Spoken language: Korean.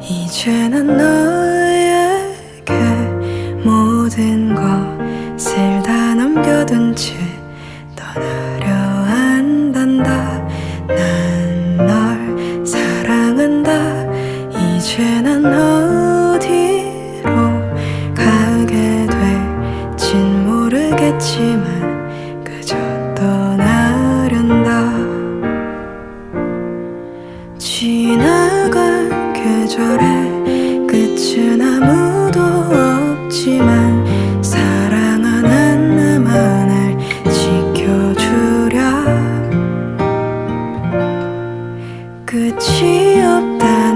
이제는 너에게 모든 것을 다 남겨둔 채 떠나려 한단다. 난 널 사랑한다. 이제는 어디로 가게 될진 모르겠지만 그저 떠나련다. 지나간 계절의 끝은 아무도 없지만 사랑하는 나만을 지켜주랴. 끝이 없다